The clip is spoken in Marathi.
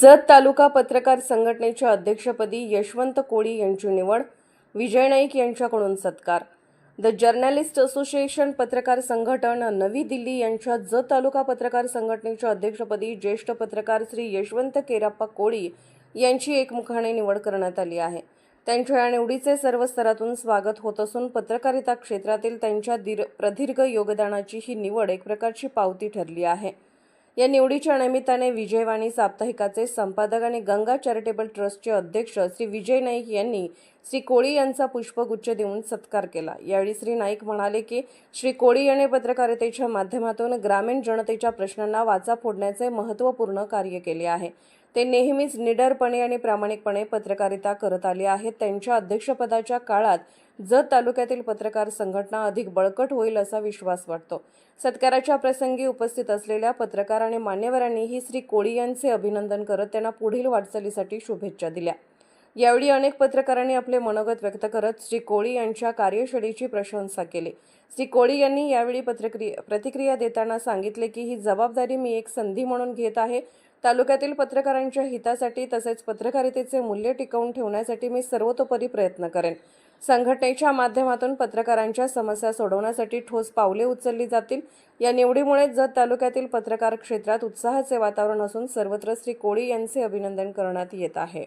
जत तालुका पत्रकार संघटनेच्या अध्यक्षपदी यशवंत कोळी यांची निवड विजय नाईक यांच्याकडून सत्कार. द जर्नलिस्ट असोसिएशन पत्रकार संघटन नवी दिल्ली यांच्या जत तालुका पत्रकार संघटनेच्या अध्यक्षपदी ज्येष्ठ पत्रकार श्री यशवंत केराप्पा कोळी यांची एकमुखाने निवड करण्यात आली आहे. त्यांच्या या निवडीचे सर्व स्तरातून स्वागत होत असून पत्रकारिता क्षेत्रातील त्यांच्या दीर प्रदीर्घ योगदानाची ही निवड एक प्रकारची पावती ठरली आहे. या निवडीच्या निमित्ताने विजयवाणी साप्ताहिकाचे संपादक आणि गंगा चॅरिटेबल ट्रस्टचे अध्यक्ष श्री विजय नाईक यांनी श्री कोळी यांचा पुष्पगुच्छ देऊन सत्कार केला. यावेळी श्री नाईक म्हणाले की श्री कोळी यांनी पत्रकारितेच्या माध्यमातून ग्रामीण जनतेच्या प्रश्नांना वाचा फोडण्याचे महत्त्वपूर्ण कार्य केले आहे. ते नेहमीच निडरपणे आणि प्रामाणिकपणे पत्रकारिता करत आले आहेत. त्यांच्या अध्यक्षपदाच्या काळात जत तालुक्यातील पत्रकार संघटना अधिक बळकट होईल असा विश्वास वाटतो. सत्काराच्या प्रसंगी उपस्थित असलेल्या पत्रकार आणि मान्यवरांनीही श्री कोळी यांचे अभिनंदन करत त्यांना पुढील वाटचालीसाठी शुभेच्छा दिल्या. यावेळी अनेक पत्रकारांनी आपले मनोगत व्यक्त करत श्री कोळी यांच्या कार्यशैलीची प्रशंसा केली. श्री कोळी यांनी यावेळी पत्रक्रिया प्रतिक्रिया देताना सांगितले की ही जबाबदारी मी एक संधी म्हणून घेत आहे. तालुक्यातील पत्रकारांच्या हितासाठी तसेच पत्रकारितेचे मूल्य टिकवून ठेवण्यासाठी मी सर्वतोपरी प्रयत्न करेन. संघटनेच्या माध्यमातून पत्रकारांच्या समस्या सोडवण्यासाठी ठोस पावले उचलली जातील. या निवडीमुळे जत तालुक्यातील पत्रकार क्षेत्रात उत्साहाचे वातावरण असून सर्वत्र श्री कोळी यांचे अभिनंदन करण्यात येत आहे.